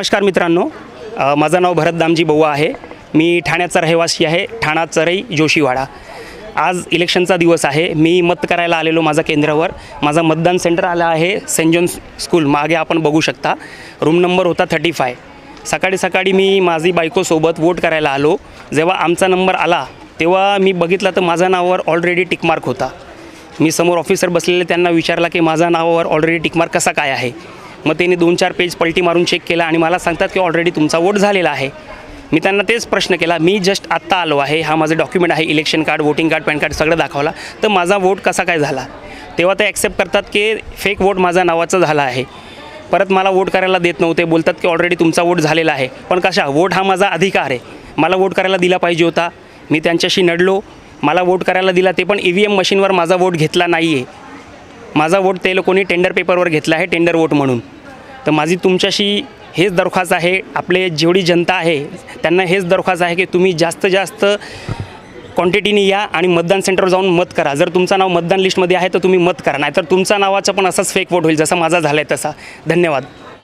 नमस्कार मित्रांनो. माझं नाव भरत दामजी बउवा आहे. मी ठाण्याचा रहिवासी आहे ठाणा चरई जोशीवाडा. आज इलेक्शनचा दिवस आहे. मी मत करायला आलेलो माझा केंद्रावर. माझा मतदान सेंटर आला आहे सेंट जॉन्स स्कूल. मागे आपण बघू शकता. रूम नंबर होता थर्टी फाय. सकाळी सकाळी मी माझी बायकोसोबत वोट करायला आलो. जेव्हा आमचा नंबर आला तेव्हा मी बघितलं तर माझ्या नावावर ऑलरेडी टिकमार्क होता. मी समोर ऑफिसर बसलेले त्यांना विचारला की माझ्या नावावर ऑलरेडी टिकमार्क कसा काय आहे? मग त्यांनी दोन चार पेज पलटी मारून चेक केला आणि मला सांगतात की ऑलरेडी तुमचा वोट झालेला आहे. मी त्यांना तेच प्रश्न केला मी जस्ट आत्ता आलो आहे हा माझं डॉक्युमेंट आहे election card voting card PAN card सगळं दाखवला. तर माझा वोट कसा काय झाला? तेव्हा ते ॲक्सेप्ट करतात की फेक वोट माझा नावाचा झाला आहे. परत मला वोट करायला देत नव्हते बोलतात की ऑलरेडी तुमचा वोट झालेला आहे. पण कशा वोट हा माझा अधिकार आहे. मला वोट करायला दिला पाहिजे होता. मी त्यांच्याशी नडलो. मला वोट करायला दिला ते पण ई व्ही एम मशीनवर माझा वोट घेतला नाही आहे माझा वोट ते लोकांनी टेंडर पेपरवर घेतला आहे टेंडर वोट म्हणून. तर माझी तुमच्याशी हेच दरखास्त आहे आपले जेवढी जनता आहे त्यांना हेच दरख्वास्त आहे की तुम्ही जास्त जास्त क्वांटिटीने या आणि मतदान सेंटरवर जाऊन मत करा. जर तुमचं नाव मतदान लिस्टमध्ये आहे तर तुम्ही मत करा. नाहीतर तुमचा नावाचा पण असाच फेक वोट होईल जसा माझा झाला आहे तसा. धन्यवाद.